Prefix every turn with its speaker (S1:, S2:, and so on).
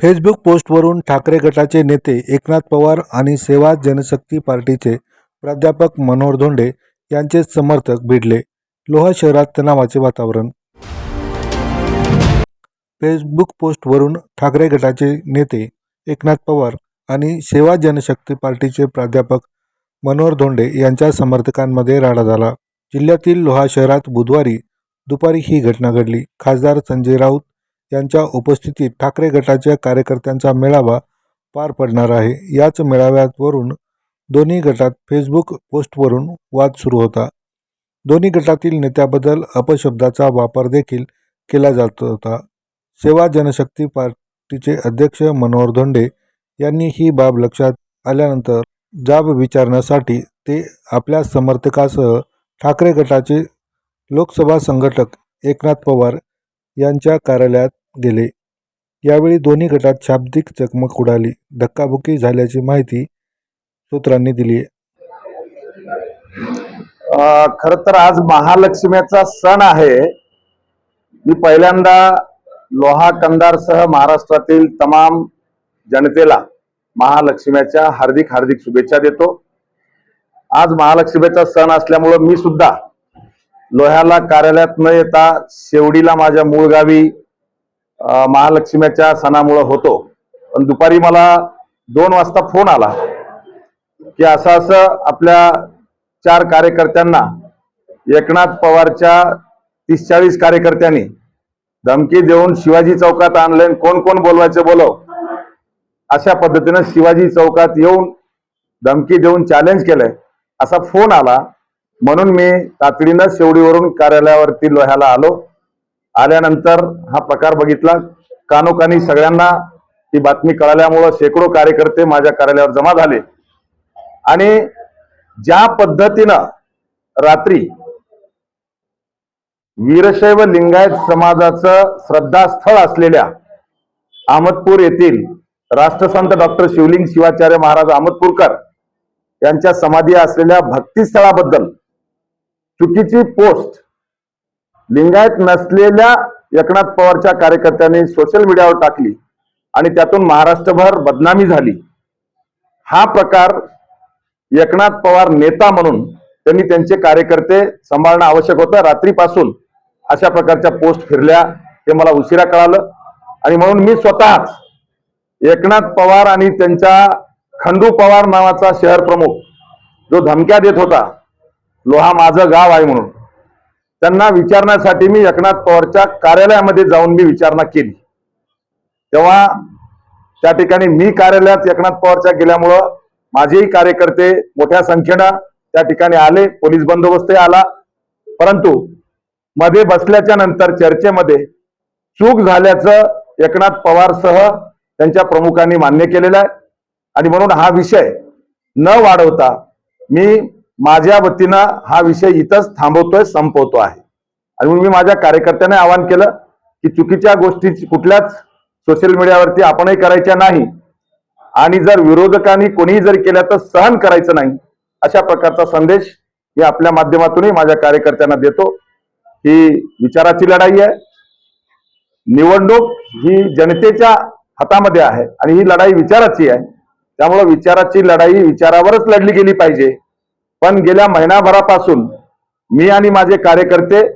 S1: Facebook पोस्टवरून Thackeray गटाचे नेते एकनाथ पवार आणि सेवा जनशक्ती पार्टीचे प्राध्यापक मनोहर धोंडे यांचे समर्थक भिडले. लोहा शहरात तणावाचे वातावरण. फेसबुक पोस्टवरून ठाकरे गटाचे नेते एकनाथ पवार आणि सेवा जनशक्ती पार्टीचे प्राध्यापक मनोहर धोंडे यांच्या समर्थकांमध्ये राडा झाला. जिल्ह्यातील लोहा शहरात बुधवारी दुपारी ही घटना घडली. खासदार संजय राऊत यांच्या उपस्थितीत ठाकरे गटाच्या कार्यकर्त्यांचा मेळावा पार पडणार आहे. याच मेळाव्यावरून दोन्ही गटात फेसबुक पोस्टवरून वाद सुरू होता. दोन्ही गटातील नेत्याबद्दल अपशब्दाचा वापर देखील केला जात होता. सेवा जनशक्ती पार्टीचे अध्यक्ष मनोहर धोंडे यांनी ही बाब लक्षात आल्यानंतर जाब विचारण्यासाठी ते आपल्या समर्थकासह ठाकरे गटाचे लोकसभा संघटक एकनाथ पवार यांच्या कार्यालयात गेले यावेळी दोन्ही गटात शाब्दिक चकमक उडाली. धक्काबुक्की झाल्याची माहिती सूत्रांनी दिली आहे.
S2: खर तर आज महालक्ष्मीचा सण आहे. मी पहिल्यांदा लोहा कंदारसह महाराष्ट्रातील तमाम जनतेला महालक्ष्मीच्या हार्दिक हार्दिक शुभेच्छा देतो. आज महालक्ष्मीचा सण असल्यामुळं मी सुद्धा लोह्याला कार्यालयात न येता शेवडीला माझ्या मूळ गावी महालक्ष्मीच्या सणामुळं होतो. पण दुपारी मला दोन वाजता फोन आला की असं असं आपल्या चार कार्यकर्त्यांना एकनाथ पवारच्या तीस चाळीस कार्यकर्त्यांनी धमकी देऊन शिवाजी चौकात आणलंय कोण कोण बोलवायचं बोलव अशा पद्धतीनं शिवाजी चौकात येऊन धमकी देऊन चॅलेंज केलंय. असा फोन आला. म्हणून मी तातडीनं शेवडीवरून कार्यालयावरती लोह्याला आलो. आल्यानंतर हा प्रकार बघितला. कानोकानी सगळ्यांना ती बातमी कळाल्यामुळं शेकडो कार्यकर्ते माझ्या कार्यालयावर जमा झाले. आणि ज्या पद्धतीनं रात्री वीरशैव लिंगायत समाजाचं श्रद्धास्थळ असलेल्या अहमदपूर येथील राष्ट्रसंत डॉक्टर शिवलिंग शिवाचार्य महाराज अहमदपूरकर यांच्या समाधी असलेल्या भक्तिस्थळाबद्दल चुकीची पोस्ट लिंगायत नसलेल्या एकनाथ पवारच्या कार्यकर्त्यांनी सोशल मीडियावर टाकली आणि त्यातून महाराष्ट्रभर बदनामी झाली. हा प्रकार एकनाथ पवार नेता म्हणून त्यांनी त्यांचे कार्यकर्ते सांभाळणं आवश्यक होतं. रात्रीपासून अशा प्रकारच्या पोस्ट फिरल्या हे मला उशिरा कळालं. आणि म्हणून मी स्वतःच एकनाथ पवार आणि त्यांच्या खंडू पवार नावाचा शहर प्रमुख जो धमक्या देत होता लोहा माझं गाव आहे म्हणून. त्यांना विचारण्यासाठी मी एकनाथ पवारच्या कार्यालयामध्ये जाऊन मी विचारणा केली. तेव्हा त्या ठिकाणी मी कार्यालयात एकनाथ पवारच्या गेल्यामुळं माझेही कार्यकर्ते मोठ्या संख्येनं त्या ठिकाणी आले पोलीस बंदोबस्तही आला. परंतु मध्ये बसल्याच्या नंतर चर्चेमध्ये चूक झाल्याचं एकनाथ पवार सह त्यांच्या प्रमुखांनी मान्य केलेलं आहे. आणि म्हणून हा विषय न वाढवता मी माझ्या वतीनं हा विषय इथंच थांबवतोय संपवतो आहे. आणि म्हणून मी माझ्या कार्यकर्त्यांना आवाहन केलं की चुकीच्या गोष्टी कुठल्याच सोशल मीडियावरती आपणही करायच्या नाही. आणि जर विरोधकांनी कोणीही जर केल्या तर सहन करायचं नाही. अशा प्रकारचा संदेश मी आपल्या माध्यमातूनही माझ्या कार्यकर्त्यांना देतो. ही विचाराची लढाई आहे. निवडणूक ही जनतेच्या हातामध्ये आहे आणि ही लढाई विचाराची आहे. त्यामुळे विचाराची लढाई विचारावरच लढली गेली पाहिजे. पण गेल्या महिनाभरापासून मी आणि माझे कार्यकर्ते